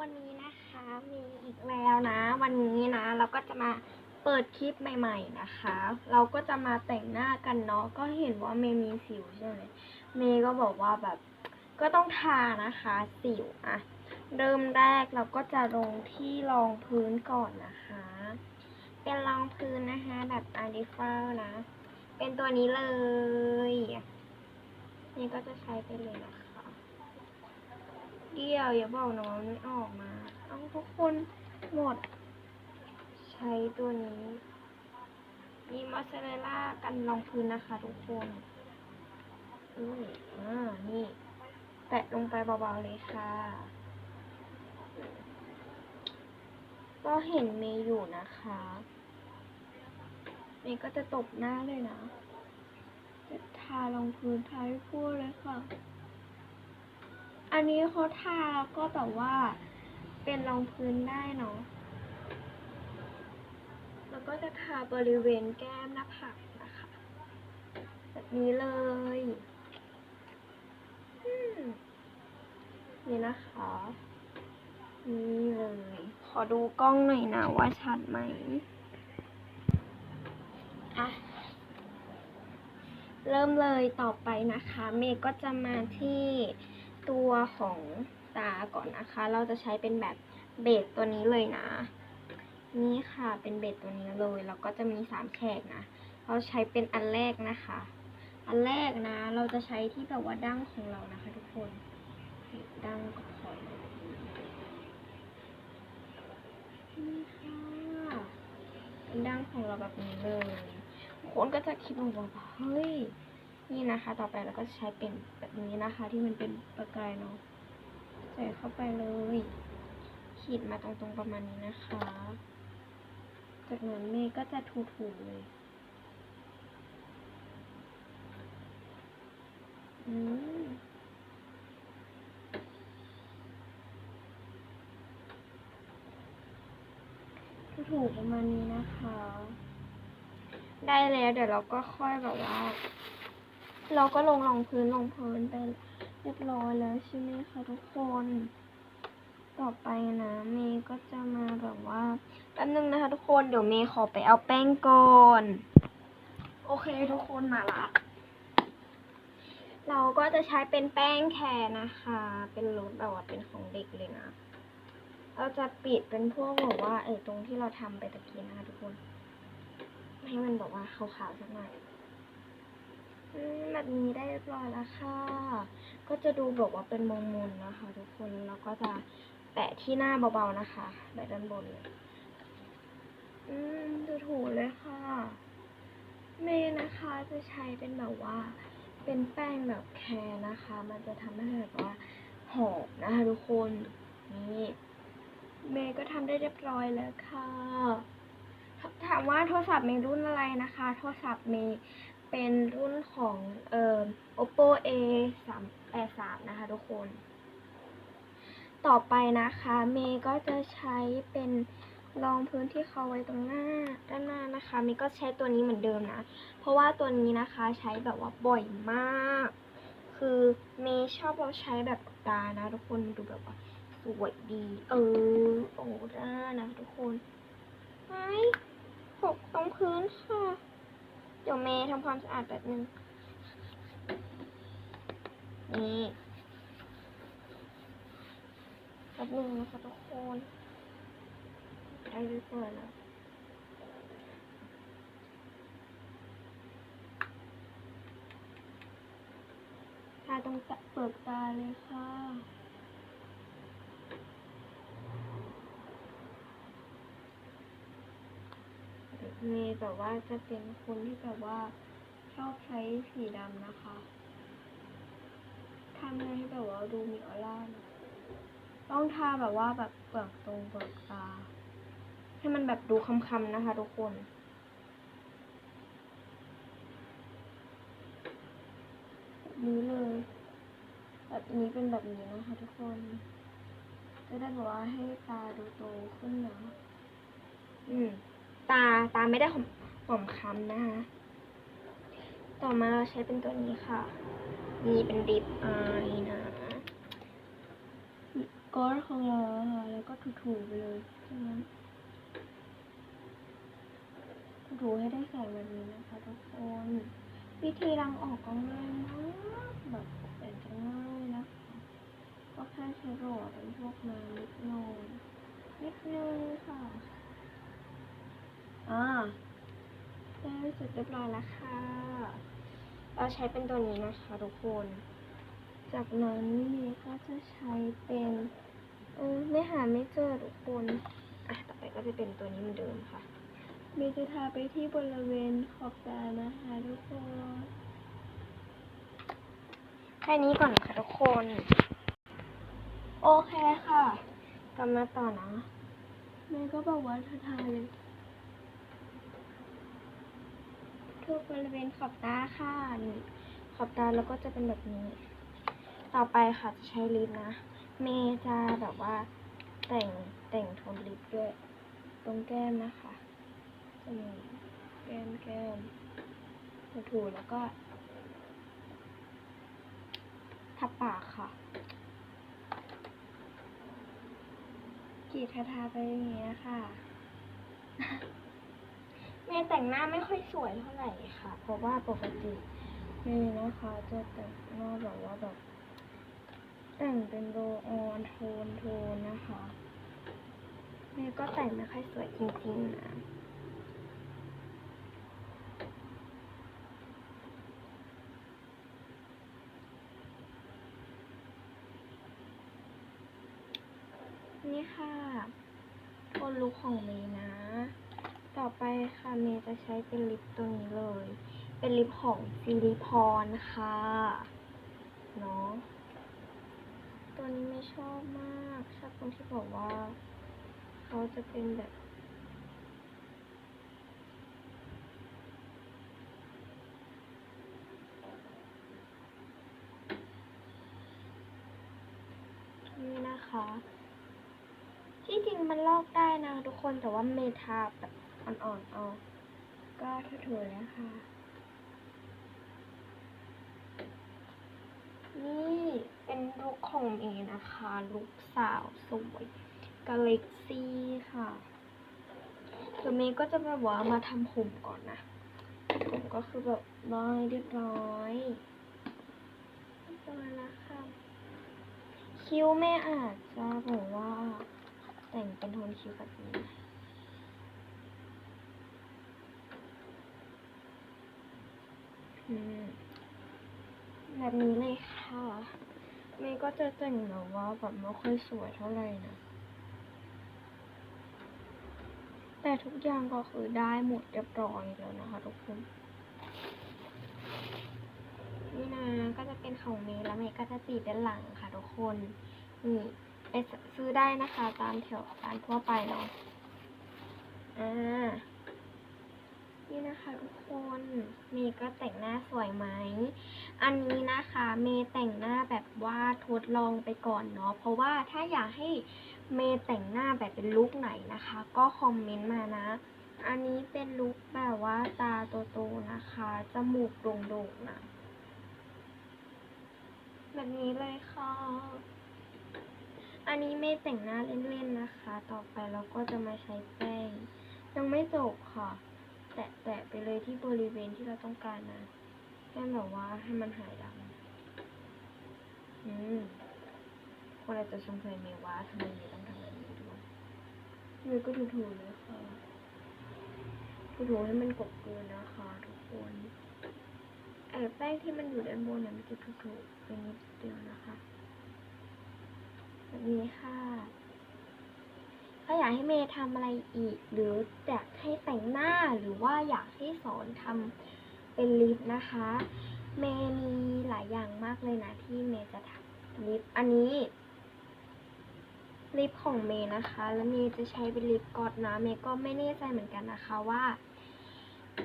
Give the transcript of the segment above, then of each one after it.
วันนี้นะคะมีอีกแล้วนะ วันนี้นะ เราก็จะมาเปิดคลิปใหม่ ๆนะคะ เราก็จะมาแต่งหน้ากันเนาะก็เห็นว่าเมย์มีสิวใช่ไหมเมย์ก็บอกว่าแบบก็ต้องทานะคะ สิวอะเริ่มแรกเราก็จะลงที่รองพื้นก่อนนะคะ เป็นรองพื้นนะคะแบบอาร์ดิฟานะ เป็นตัวนี้เลยนี่ก็จะใช้ไปเลยนะคะ เดียว อย่าบอกนะว่าไม่ออกมาเอาทุกคนหมด ใช้ตัวนี้มีมอสซาเรลล่ากันรองพื้นนะคะทุกคนอืมอ่านี่ แปะลงไปเบาๆเลยค่ะ ก็เห็นเมย์อยู่นะคะ เมย์ก็จะตบหน้าเลยนะจะทารองพื้นทาให้ทั่วเลยค่ะ อันนี้เขาทาแล้วก็แบบว่าเป็นรองพื้นได้เนาะ แล้วก็จะทาบริเวณแก้มหน้าผากนะคะ แบบนี้เลยนี่นะคะ นี่เลย ขอดูกล้องหน่อยนะว่าชัดไหมอะเริ่มเลยต่อไปนะคะ เมย์ก็จะมาที่ ตัวของตาก่อนนะคะ เราจะใช้เป็นแบบเบสตัวนี้เลยนะ นี่ค่ะเป็นเบสตัวนี้เลยแล้วก็จะมีสามแฉกนะ เราใช้เป็นอันแรกนะคะ อันแรกนะ เราจะใช้ที่แบบว่าดั้งของเรานะคะ ทุกคนดั้งก็พอนี่ค่ะเป็นดั้งของเราแบบนี้เลยคนก็จะคิดว่าเฮ้ย นี่นะคะ ต่อไปเราก็ใช้เป็นแบบนี้นะคะ ที่มันเป็นประกายเนาะใส่เข้าไปเลย ขีดมาตรงๆประมาณนี้นะคะ จากนั้นเมย์ก็จะถูๆเลยอืมถูๆประมาณนี้นะคะ ได้แล้วเดี๋ยวเราก็ค่อยแบบว่า เราก็ลงรองพื้นลงพื้นไปเรียบร้อยแล้วใช่ไหมคะทุกคน ต่อไปนะเมย์ก็จะมาแบบว่าแป๊บนึงนะคะ ทุกคนเดี๋ยวเมย์ขอไปเอาแป้งก่อนโอเคทุกคนมาละเราก็จะใช้เป็นแป้งแคร์นะคะ เป็นรสแบบว่าเป็นของเด็กเลยนะ เราจะปิดเป็นพวกแบบว่าเออตรงที่เราทำไปตะกี้นะคะทุกคน ให้มันแบบว่าขาวๆสักหน่อย แบบนี้ได้เรียบร้อยแล้วค่ะ ก็จะดูแบบว่าเป็นมงมนนะคะ ทุกคนแล้วก็จะแปะที่หน้าเบาๆนะคะแปะด้านบนอืมดูถูเลยค่ะเมย์นะคะจะใช้เป็นแบบว่า เป็นแป้งแบบแคร์นะคะ มันจะทำให้แบบว่าหอมนะคะทุกคนนี่เมย์ก็ทำได้เรียบร้อยแล้วค่ะถามว่าโทรศัพท์เมย์รุ่นอะไรนะคะ โทรศัพท์เมย์ เป็นรุ่นของเอ่อ oppo a 3 8 3นะคะทุกคน ต่อไปนะคะ เมย์ก็จะใช้เป็นรองพื้นที่เขาไว้ตรงหน้าด้านหน้านะคะ เมย์ก็ใช้ตัวนี้เหมือนเดิมนะ เพราะว่าตัวนี้นะคะใช้แบบว่าบ่อยมาก คือเมย์ชอบเราใช้แบบปานะ ทุกคนดูแบบว่าสวยดี เออโอ้ด้านะทุกคนไอ้หกตรงพื้นค่ะ ดี๋ยวเมย์ทำความสะอาดแบบนึง นี่แป๊บนึงนะคะทุกคนได้เรียบร้อยแล้วทาตรงตะเปลือกตาเลยค่ะ เมย์แบบว่าจะเป็นคนที่แบบว่าชอบใช้สีดำนะคะทำให้แบบว่าดูมีออร่าต้องทาแบบว่าแบบเปลือกตรงเปลือกตา ให้มันแบบดูคำๆนะคะทุกคนแบบนี้เลย แบบนี้เป็นแบบนี้นะคะทุกคน จะได้แบบว่าให้ตาดูโตขึ้นนะอืม ตาตาไม่ได้หอมหอมคำนะคะ ต่อมาเราใช้เป็นตัวนี้ค่ะ นี่เป็นดิปอายนะก้อนของเราค่ะแล้วก็ถูๆไปเลยถูให้ได้แสงแบบนี้นะคะทุกคน วิธีล้างออกก็ง่ายมากแบบแต่จะง่ายนะคะก็แค่ใช้โหลดเป็นพวกน้ำนิดหน่อยนิดนึงค่ะ อ่าได้เสร็จเรียบร้อยแล้วค่ะ เราใช้เป็นตัวนี้นะคะทุกคน จากนั้นเมย์ก็จะใช้เป็นเออไม่หาไม่เจอทุกคนอะต่อไปก็จะเป็นตัวนี้เหมือนเดิมค่ะ เมย์จะทาไปที่บริเวณขอบตานะคะทุกคนแค่นี้ก่อนค่ะทุกคน โอเคค่ะ กลับมาต่อนะเมย์ก็บอกว่าทาทาเลย ทั่วบริเวณขอบตาค่ะ ขอบตาแล้วก็จะเป็นแบบนี้ ต่อไปค่ะจะใช้ลิปนะ เมย์จะแบบว่าแต่งแต่งโทนลิปด้วย ตรงแก้มนะคะจะมีแก้มแก้มถูแล้วก็ ทับปากค่ะกรีดทาทาๆไปอย่างเงี้ยค่ะ เมย์ แต่งหน้าไม่ค่อยสวยเท่าไหร่ค่ะ เพราะว่าปกติเมย์นะคะจะแต่งหน้าแบบว่าแบบแต่งเป็นโรลออนโทนโทนนะคะเมย์ก็แต่งไม่ค่อยสวยจริงๆนะนี่ค่ะโทนลุคของเมย์นะ ต่อไปค่ะเมย์จะใช้เป็นลิปตัวนี้เลย เป็นลิปของซิลิพรค่ะเนาะตัวนี้ไม่ชอบมากชอบตรงที่บอกว่าเขาจะเป็นแบบนี่นะคะ ที่จริงมันลอกได้นะทุกคนแต่ว่าเมทาแบบ อ่อนๆเอาก็ถูๆแล้วค่ะ นี่เป็นลุคของเมย์นะคะ ลุคสาวสวยกาเล็กซี่ค่ะคือเมย์ก็จะแบบว่ามาทำผมก่อนนะ ผมก็คือแบบร้อยเรียบร้อยเรียบร้อยแล้วค่ะคิ้วแม่อาจจะแบบว่า แต่งเป็นโทนคิ้วแบบนี้นะอืม แบบนี้เลยค่ะเมย์ก็จะแต่งแบบว่าแบบไม่ค่อยสวยเท่าไหร่นะ แต่ทุกอย่างก็คือได้หมดเรียบร้อยแล้วนะคะทุกคนนี่นะก็จะเป็นของเมย์แล้วเมย์ก็จะติดด้านหลังค่ะทุกคนนี่ไปซื้อได้นะคะ ตามแถวร้านทั่วไปเนาะอ่า นี่นะคะทุกคนเมย์ก็แต่งหน้าสวยไหม อันนี้นะคะเมย์แต่งหน้าแบบว่าทดลองไปก่อนเนาะ เพราะว่าถ้าอยากให้เมย์แต่งหน้าแบบเป็นลุคไหนนะคะ ก็คอมเมนต์มานะ อันนี้เป็นลุคแบบว่าตาโตๆนะคะ จมูกโด่งๆนะแบบนี้เลยค่ะ อันนี้เมย์แต่งหน้าเล่นๆนะคะ ต่อไปเราก็จะมาใช้แป้ง ยังไม่จบค่ะ แตะไปเลยที่บริเวณที่เราต้องการนะแค่แบบว่าให้มันหายดำอืมคนอาจจะสงสัยเมว่าทำไมเมต้องทำแบบนี้ด้วยเมย์ก็ถูๆเลยค่ะถูๆให้มันกบเกลืนนะคะทุกคนไอ้แป้งที่มันอยู่ด้านบนเนี่ยมันจะถูๆไปนิดเดียวนะคะแบบนี้ค่ะ ถ้าอยากให้เมย์ทำอะไรอีก หรืออยากให้แต่งหน้าหรือว่าอยากให้สอนทำเป็นลิปนะคะ เมย์มีหลายอย่างมากเลยนะที่เมย์จะทำลิปอันนี้ลิปของเมย์นะคะ แล้วเมย์จะใช้เป็นลิปกอดนะ เมย์ก็ไม่แน่ใจเหมือนกันนะคะว่า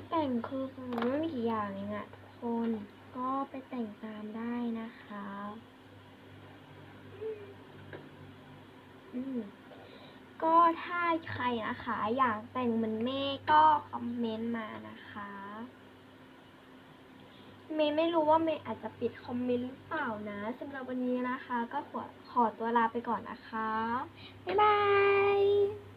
แต่งคือมันไม่มีกี่อย่างเองอะทุกคนก็ไปแต่งตามได้นะคะ อืม ก็ถ้าใครนะคะอยากแต่งเหมือนเมย์ก็คอมเมนต์มานะคะ เมย์ไม่รู้ว่าเมย์อาจจะปิดคอมเมนต์หรือเปล่านะสำหรับวันนี้นะคะ ก็ขอขอตัวลาไปก่อนนะคะ บ๊ายบาย